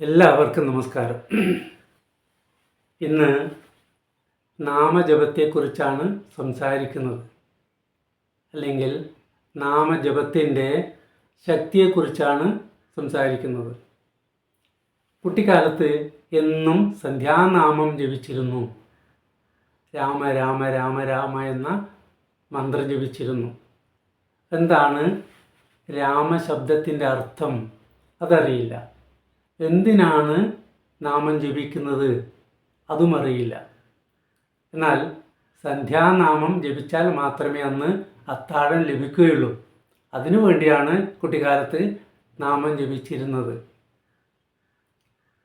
എല്ലാവർക്കും നമസ്കാരം. ഇന്ന് നാമജപത്തെക്കുറിച്ചാണ് സംസാരിക്കുന്നത്. അല്ലെങ്കിൽ നാമജപത്തിന്റെ ശക്തിയെക്കുറിച്ചാണ് സംസാരിക്കുന്നത്. കുട്ടിക്കാലത്ത് എന്നും സന്ധ്യാനാമം ജപിച്ചിരുന്നു. രാമ രാമ രാമ രാമ എന്ന മന്ത്രം ജപിച്ചിരുന്നു. എന്താണ് രാമശബ്ദത്തിന്റെ അർത്ഥം? അതറിയില്ല. എന്തിനാണ് നാമം ജപിക്കുന്നത്? അതുമറിയില്ല എന്നാൽ സന്ധ്യാനാമം ജപിച്ചാൽ മാത്രമേ അന്ന് അത്താഴം ലഭിക്കുകയുള്ളൂ. അതിനു വേണ്ടിയാണ് കുട്ടിക്കാലത്ത് നാമം ജപിച്ചിരുന്നത്.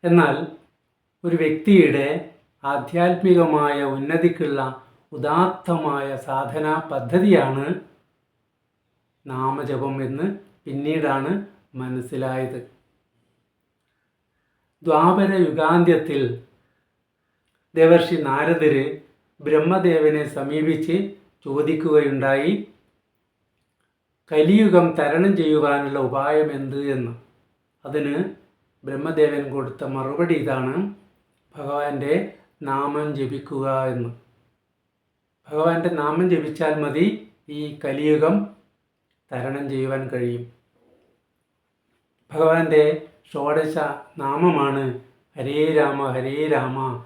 എന്നാൽ ഒരു വ്യക്തിയുടെ ആധ്യാത്മികമായ ഉന്നതിക്കുള്ള ഉദാത്തമായ സാധനാ പദ്ധതിയാണ് നാമജപം എന്ന് പിന്നീടാണ് മനസ്സിലായത്. ദ്വാപര യുഗാന്ത്യത്തിൽ ദേവർഷി നാരദര് ബ്രഹ്മദേവനെ സമീപിച്ച് ചോദിക്കുകയുണ്ടായി കലിയുഗം തരണം ചെയ്യുവാനുള്ള ഉപായം എന്ത് എന്ന്. അതിന് ബ്രഹ്മദേവൻ കൊടുത്ത മറുപടി ഇതാണ് ഭഗവാന്റെ നാമം ജപിക്കുക എന്ന്. ഭഗവാന്റെ നാമം ജപിച്ചാൽ മതി ഈ കലിയുഗം തരണം ചെയ്യുവാൻ കഴിയും. ഭഗവാന്റെ ഷോഡശ നാമമാണ്. ഹരേ രാമ ഹരേ രാമ.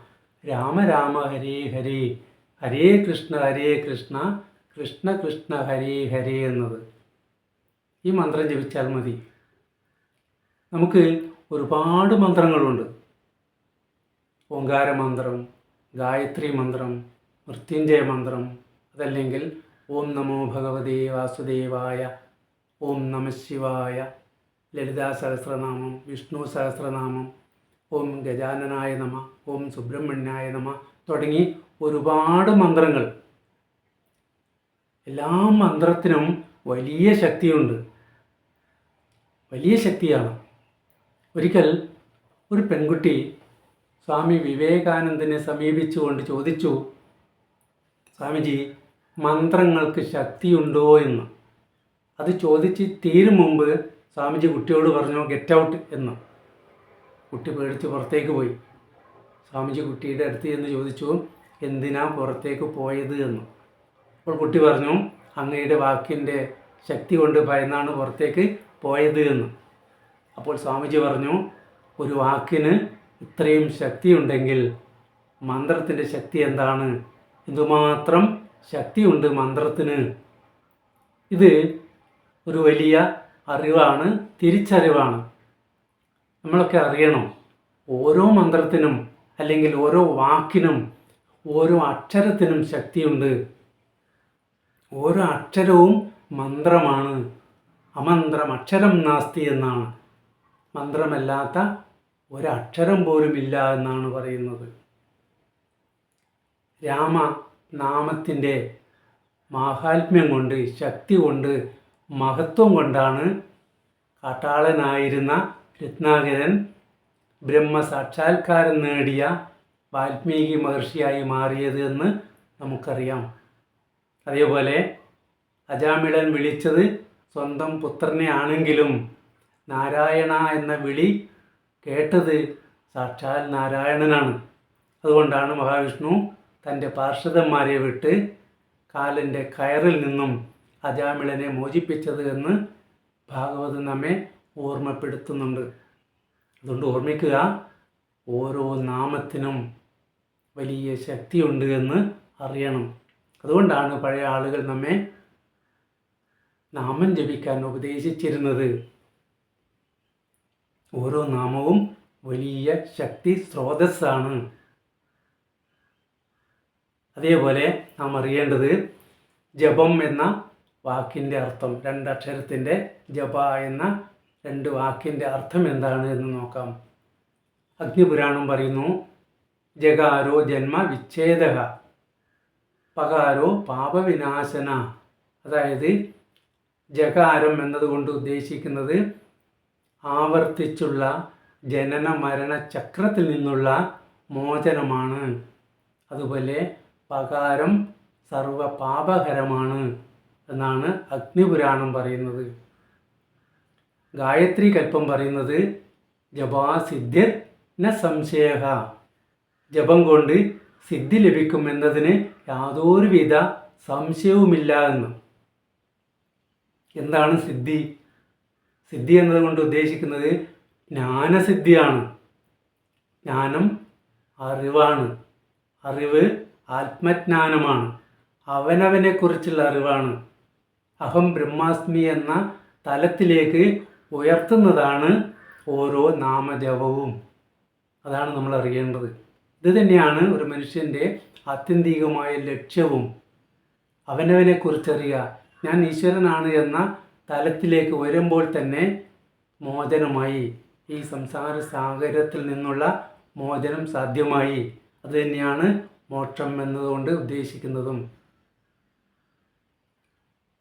രാമ രാമ ഹരേ ഹരേ. ഹരേ കൃഷ്ണ ഹരേ കൃഷ്ണ. കൃഷ്ണ കൃഷ്ണ ഹരേ ഹരേ എന്നത്. ഈ മന്ത്രം ജപിച്ചാൽ മതി. നമുക്ക് ഒരുപാട് മന്ത്രങ്ങളുണ്ട്. ഓങ്കാര മന്ത്രം ഗായത്രി മന്ത്രം മൃത്യുഞ്ജയ മന്ത്രം അതല്ലെങ്കിൽ ഓം നമോ ഭഗവതേ വാസുദേവായ ഓം നമ ശിവായ ലളിതാ സഹസ്രനാമം വിഷ്ണു സഹസ്രനാമം ഓം ഗജാനനായ നമ ഓം സുബ്രഹ്മണ്യായ നമ തുടങ്ങി ഒരുപാട് മന്ത്രങ്ങൾ. എല്ലാ മന്ത്രത്തിനും വലിയ ശക്തിയുണ്ട്. വലിയ ശക്തിയാണ്. ഒരിക്കൽ ഒരു പെൺകുട്ടി സ്വാമി വിവേകാനന്ദനെ സമീപിച്ചുകൊണ്ട് ചോദിച്ചു സ്വാമിജി മന്ത്രങ്ങൾക്ക് ശക്തിയുണ്ടോ? എന്ന്. അത് ചോദിച്ച് തീരും മുമ്പ് സ്വാമിജി കുട്ടിയോട് പറഞ്ഞു ഗെറ്റ് ഔട്ട് എന്ന്. കുട്ടി പേടിച്ച് പുറത്തേക്ക് പോയി. സ്വാമിജി കുട്ടിയുടെ അടുത്ത് ചെന്ന് ചോദിച്ചു എന്തിനാ പുറത്തേക്ക് പോയത് എന്ന്. അപ്പോൾ കുട്ടി പറഞ്ഞു അങ്ങയുടെ വാക്കിന്റെ ശക്തി കൊണ്ട് ഭയന്നാണ് പുറത്തേക്ക് പോയത് എന്ന്. അപ്പോൾ സ്വാമിജി പറഞ്ഞു ഒരു വാക്കിന് ഇത്രയും ശക്തി ഉണ്ടെങ്കിൽ മന്ത്രത്തിന്റെ ശക്തി എന്താണ്? എന്തുമാത്രം ശക്തിയുണ്ട് മന്ത്രത്തിന്? ഇത് ഒരു വലിയ അറിവാണ് തിരിച്ചറിവാണ്. നമ്മളൊക്കെ അറിയണം. ഓരോ മന്ത്രത്തിനും അല്ലെങ്കിൽ ഓരോ വാക്കിനും ഓരോ അക്ഷരത്തിനും ശക്തിയുണ്ട്. ഓരോ അക്ഷരവും മന്ത്രമാണ്. അമന്ത്രം അക്ഷരം നാസ്തി എന്നാണ്. മന്ത്രമല്ലാത്ത ഒരക്ഷരം പോലും ഇല്ല എന്നാണ് പറയുന്നത്. രാമ നാമത്തിന്റെ മാഹാത്മ്യം കൊണ്ട് ശക്തി കൊണ്ട് മഹത്വം കൊണ്ടാണ് കാട്ടാളനായിരുന്ന രത്നാകരൻ ബ്രഹ്മസാക്ഷാത്കാരം നേടിയ വാൽമീകി മഹർഷിയായി മാറിയത് എന്ന് നമുക്കറിയാം. അതേപോലെ അജാമിളൻ വിളിച്ചത് സ്വന്തം പുത്രനെ ആണെങ്കിലും നാരായണ എന്ന വിളി കേട്ടത് സാക്ഷാൽ നാരായണനാണ്. അതുകൊണ്ടാണ് മഹാവിഷ്ണു തന്റെ പാർശ്വതന്മാരെ വിട്ട് കാലിന്റെ കയറിൽ നിന്നും അജാമിളനെ മോചിപ്പിച്ചത് എന്ന് ഭാഗവതം നമ്മെ ഓർമ്മപ്പെടുത്തുന്നുണ്ട്. അതുകൊണ്ട് ഓർമ്മിക്കുക ഓരോ നാമത്തിനും വലിയ ശക്തിയുണ്ട് എന്ന് അറിയണം. അതുകൊണ്ടാണ് പഴയ ആളുകൾ നമ്മെ നാമം ജപിക്കാൻ ഉപദേശിച്ചിരുന്നത്. ഓരോ നാമവും വലിയ ശക്തി സ്രോതസ്സാണ്. അതേപോലെ നാം അറിയേണ്ടത് ജപം എന്ന വാക്കിന്റെ അർത്ഥം രണ്ടക്ഷരത്തിന്റെ ജപ എന്ന രണ്ട് വാക്കിന്റെ അർത്ഥം എന്താണ് എന്ന് നോക്കാം. അഗ്നിപുരാണം പറയുന്നു ജകാരോ ജന്മ വിച്ഛേദക പകാരോ പാപവിനാശന. അതായത് ജകാരം എന്നതുകൊണ്ട് ഉദ്ദേശിക്കുന്നത് ആവർത്തിച്ചുള്ള ജനന മരണ ചക്രത്തിൽ നിന്നുള്ള മോചനമാണ്. അതുപോലെ പകാരം സർവ പാപകരമാണ് എന്നാണ് അഗ്നിപുരാണം പറയുന്നത്. ഗായത്രി കൽപ്പം പറയുന്നത് ജപാസിദ്ധിർ ന സംശയഹ. ജപം കൊണ്ട് സിദ്ധി ലഭിക്കും എന്നതിന് യാതൊരുവിധ സംശയവുമില്ല എന്ന്. എന്താണ് സിദ്ധി? സിദ്ധി എന്നതുകൊണ്ട് ഉദ്ദേശിക്കുന്നത് ജ്ഞാനസിദ്ധിയാണ്. ജ്ഞാനം അറിവാണ്. അറിവ് ആത്മജ്ഞാനമാണ്. അവനവനെക്കുറിച്ചുള്ള അറിവാണ്. അഹം ബ്രഹ്മാസ്മി എന്ന തലത്തിലേക്ക് ഉയർത്തുന്നതാണ് ഓരോ നാമജപവും അതാണ് നമ്മൾ അറിയേണ്ടത്. ഇത് തന്നെയാണ് ഒരു മനുഷ്യന്റെ ആത്യന്തികമായ ലക്ഷ്യവും. അവനവനെ കുറിച്ചറിയുക. ഞാൻ ഈശ്വരനാണ് എന്ന തലത്തിലേക്ക് വരുമ്പോൾ തന്നെ മോചനമായി. ഈ സംസാര സാഗരത്തിൽ നിന്നുള്ള മോചനം സാധ്യമായി. അതുതന്നെയാണ് മോക്ഷം എന്നതുകൊണ്ട് ഉദ്ദേശിക്കുന്നതും.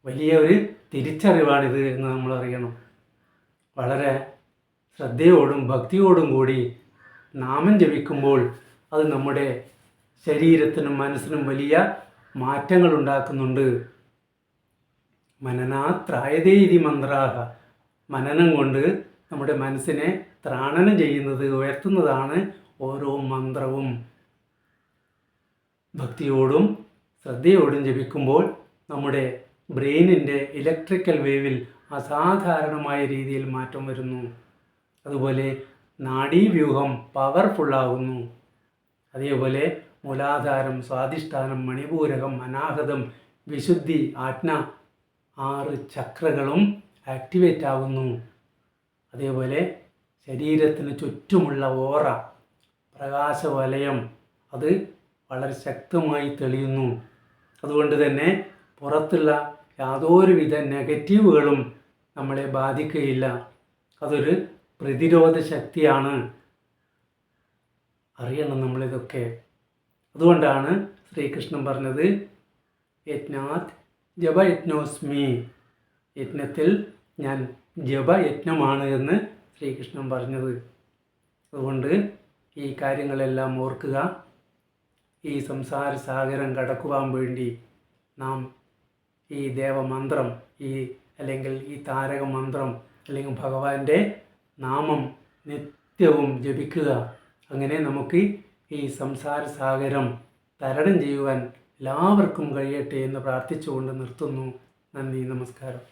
വലിയ ഒരു തിരിച്ചറിവാണിത് എന്ന് നമ്മൾ അറിയണം വളരെ ശ്രദ്ധയോടും ഭക്തിയോടും കൂടി നാമം ജപിക്കുമ്പോൾ അത് നമ്മുടെ ശരീരത്തിനും മനസ്സിനും വലിയ മാറ്റങ്ങൾ ഉണ്ടാക്കുന്നുണ്ട്. മനനാത്രായതേരി മന്ത്രാഹ. മനനം കൊണ്ട് നമ്മുടെ മനസ്സിനെ ത്രാണനം ചെയ്യുന്നത് ഉയർത്തുന്നതാണ് ഓരോ മന്ത്രവും. ഭക്തിയോടും ശ്രദ്ധയോടും ജപിക്കുമ്പോൾ നമ്മുടെ ബ്രെയിനിന്റെ ഇലക്ട്രിക്കൽ വേവിൽ അസാധാരണമായ രീതിയിൽ മാറ്റം വരുന്നു. അതുപോലെ നാഡീവ്യൂഹം പവർഫുള്ളാകുന്നു. അതേപോലെ മൂലാധാരം സ്വാധിഷ്ഠാനം മണിപൂരകം അനാഹതം വിശുദ്ധി ആജ്ഞ ആറ് ചക്രകളും ആക്ടിവേറ്റ് ആകുന്നു അതേപോലെ ശരീരത്തിന് ചുറ്റുമുള്ള ഓറ പ്രകാശവലയം അത് വളരെ ശക്തമായി തെളിയുന്നു. അതുകൊണ്ട് തന്നെ പുറത്തുള്ള യാതൊരുവിധ നെഗറ്റീവുകളും നമ്മളെ ബാധിക്കുകയില്ല. അതൊരു പ്രതിരോധ ശക്തിയാണ്. അറിയണം നമ്മളിതൊക്കെ. അതുകൊണ്ടാണ് ശ്രീകൃഷ്ണൻ പറഞ്ഞത് യജ്ഞാത് ജപയജ്ഞോസ്മി. യജ്ഞത്തിൽ ഞാൻ ജപയജ്ഞമാണ് എന്ന് ശ്രീകൃഷ്ണൻ പറഞ്ഞത്. അതുകൊണ്ട് ഈ കാര്യങ്ങളെല്ലാം ഓർക്കുക. ഈ സംസാര സാഗരം കടക്കുവാൻ വേണ്ടി നാം ഈ ദേവമന്ത്രം ഈ അല്ലെങ്കിൽ ഈ താരകമന്ത്രം അല്ലെങ്കിൽ ഭഗവാന്റെ നാമം നിത്യവും ജപിക്കുക. അങ്ങനെ നമുക്ക് ഈ സംസാര സാഗരം തരണം ചെയ്യുവാൻ എല്ലാവർക്കും കഴിയട്ടെ എന്ന് പ്രാർത്ഥിച്ചുകൊണ്ട് നിർത്തുന്നു. നന്ദി നമസ്കാരം.